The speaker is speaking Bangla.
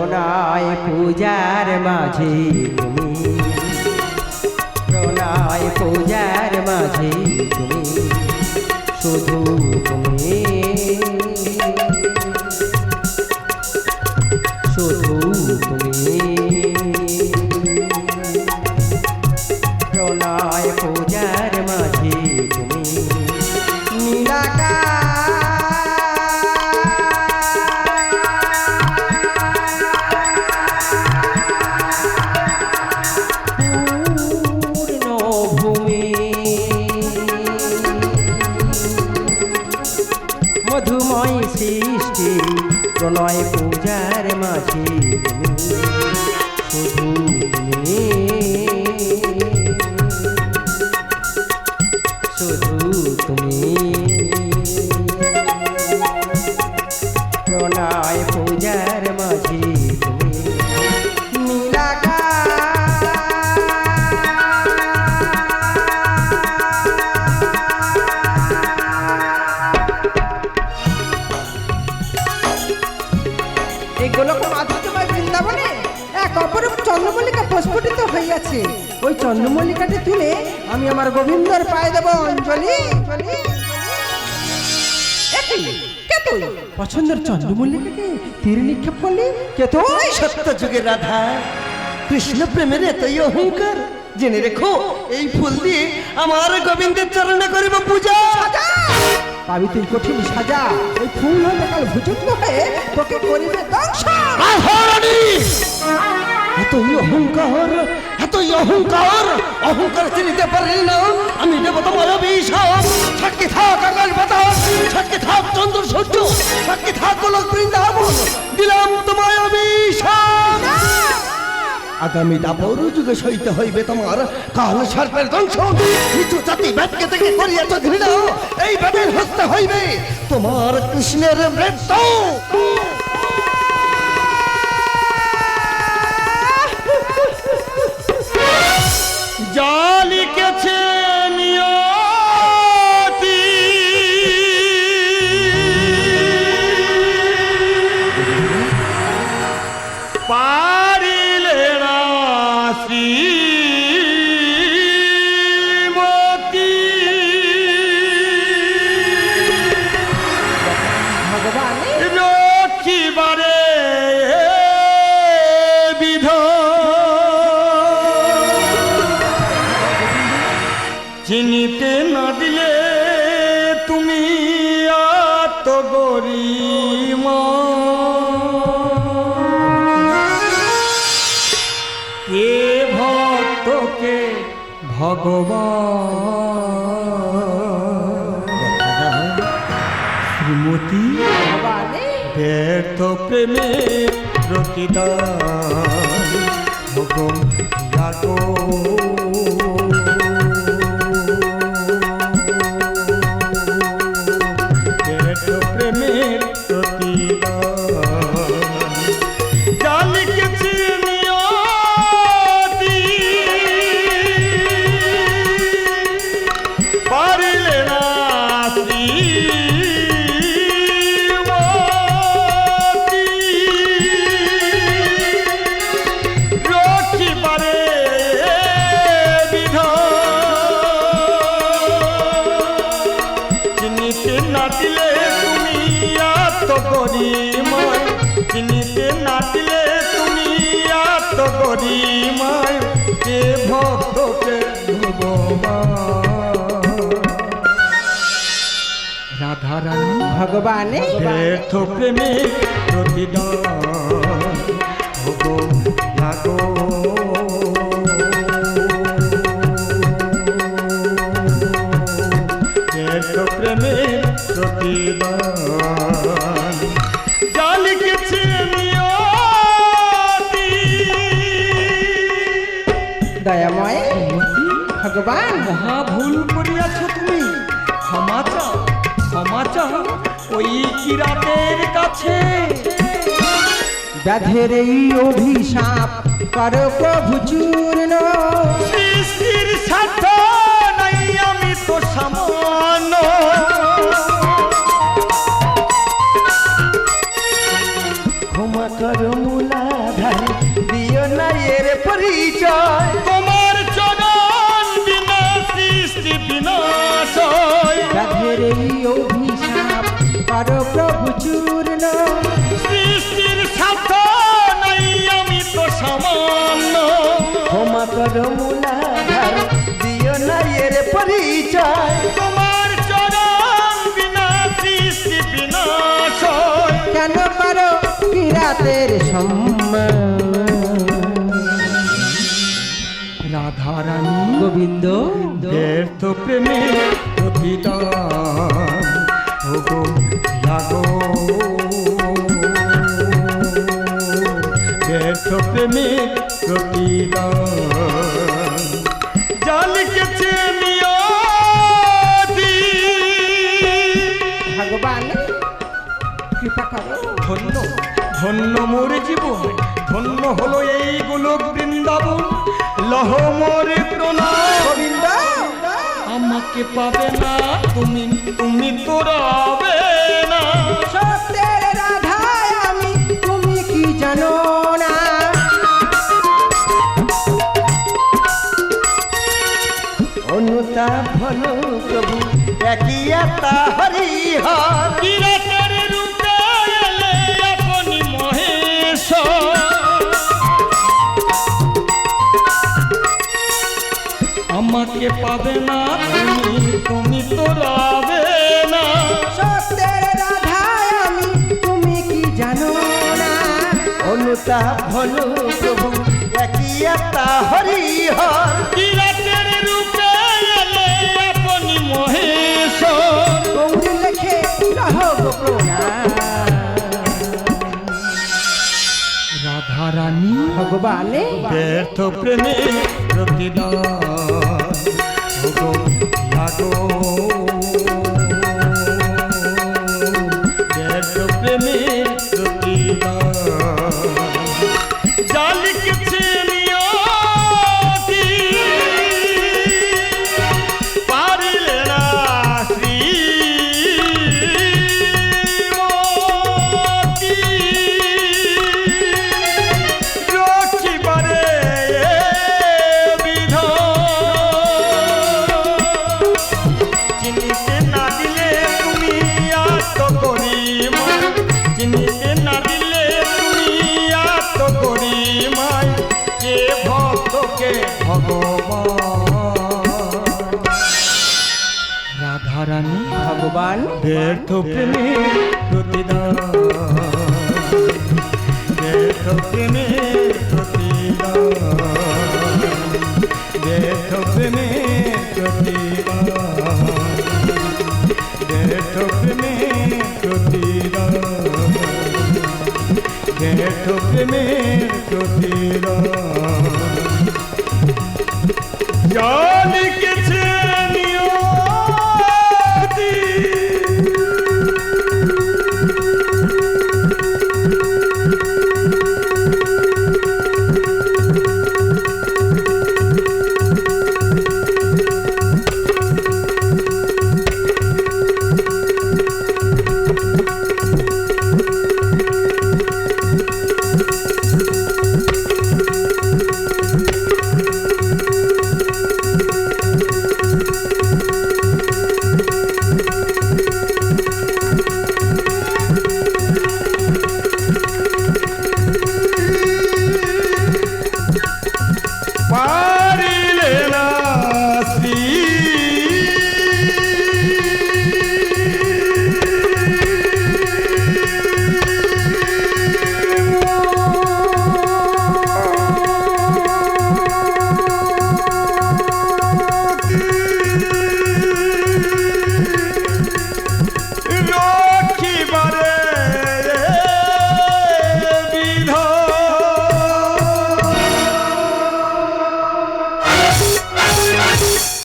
প্রণয় পূজার মাঝে তুমি। প্রণয় পূজার মাঝে তুমি। শুধু তুমি। সৃষ্টি প্রণয় পূজার মাঝে। শুধু গোলক মাধুর্যময় বৃন্দাবনে এক অপরূপ চন্দ্রমল্লিকা প্রস্ফুটিত হইয়াছে। ওই চন্দ্রমল্লিকাটি তুলে আমি আমার গোবিন্দর পায়ে দেব অঞ্জলি? কে? তুই? পছন্দের চন্দ্রমল্লিকাকে তীর নিক্ষেপ করলি? কে তুই? সত্য যুগের রাধা কৃষ্ণ প্রেমের এতই অহংকার। জেনে রেখো এই ফুল দিয়ে আমার গোবিন্দের চরণে করিব পূজা। পাবি তুই কঠিন সাজা। ওই ফুল হতে কাল ভুজুঙ্গ হয়ে তোকে করিবে এতই অহংকার এতই অহংকার অহংকার চিনিতে পারি না। আমি দেব তোমার অভিশাপ। সাক্ষী থাক আকাশ বাতাস, সাক্ষী থাক চন্দ্র সূর্য থাক গোলক বৃন্দাবন। দিলাম আগামী দাপর যুগে সইতে হইবে তোমার কাল সর্পের ধ্বংস। নিচু জাতি ব্যাটকে থেকে করিয়াছ ঘৃণা, এই ব্যাটের হস্তে হইবে তোমার কৃষ্ণের মৃত্যু। চিনিতে না দিলে তুমি আত গরিমা। কে ভক্তকে ভগবান? শ্রীমতী ব্যর্থ প্রেমে প্রতিদান ভগম লাগো আত্ম যে ভক্তকে ভগবান। ভগবানে? ব্যর্থ প্রেমে প্রতিদান। ভোগ লাগো ওই কিরাতের কাছে। ব্যাধের এই অভিশাপ কর প্রভু চূর্ণ? সৃষ্টির সাধ্য নাই আমি তো সামান্য। কর মূলাধার দিও না এর পরিচয়। তোমার চরণ বিনা সৃষ্টি বিনাশ। রাধের এই অভিশাপ করো প্রভু চূর্ণ। সৃষ্টির স্বার্থ নাই আমি তো সামান্য। ক্ষমা কর মূলাধার দিও না এর পরিচয়। তোমার চরণ বিনা সৃষ্টি বিনাশ কেন করো কিরাতের সম্মান? রাধারানী গোবিন্দ ব্যর্থ প্রেমে প্রতিদান। ব্যর্থ প্রতিদান। ভগবান কৃপা করো। ধন্য ধন্য মোর জীবন ধন্য হলো এই গোলক বৃন্দাবন লহ মোরে গোবিন্দ আমাকে পাবে না তুমি তুমি তো রবে না। সত্যের রাধায় আমি তুমি কি জানো না? অনুতাপ হলো প্রভু একই আত্মা হরিহর বিরাটের রূপে এলে আপনি মহেশ আমাকে পাবে না হলো প্রভু একই আত্মা হরিহর বিরাটের রূপে এলে আপনি মহেশ গৌরী লেখে রহ গোপ্রণাম রাধারানী ভগবান ব্যর্থ প্রেমে প্রতিদান। লাগো ভগবান। ব্যর্থ প্রেমে প্রতিদান। ব্যর্থ প্রেমে প্রতিদান। ব্যর্থ প্রেমে প্রতিদান। ব্যর্থ প্রেমে প্রতিদান। ব্যর্থ প্রেমে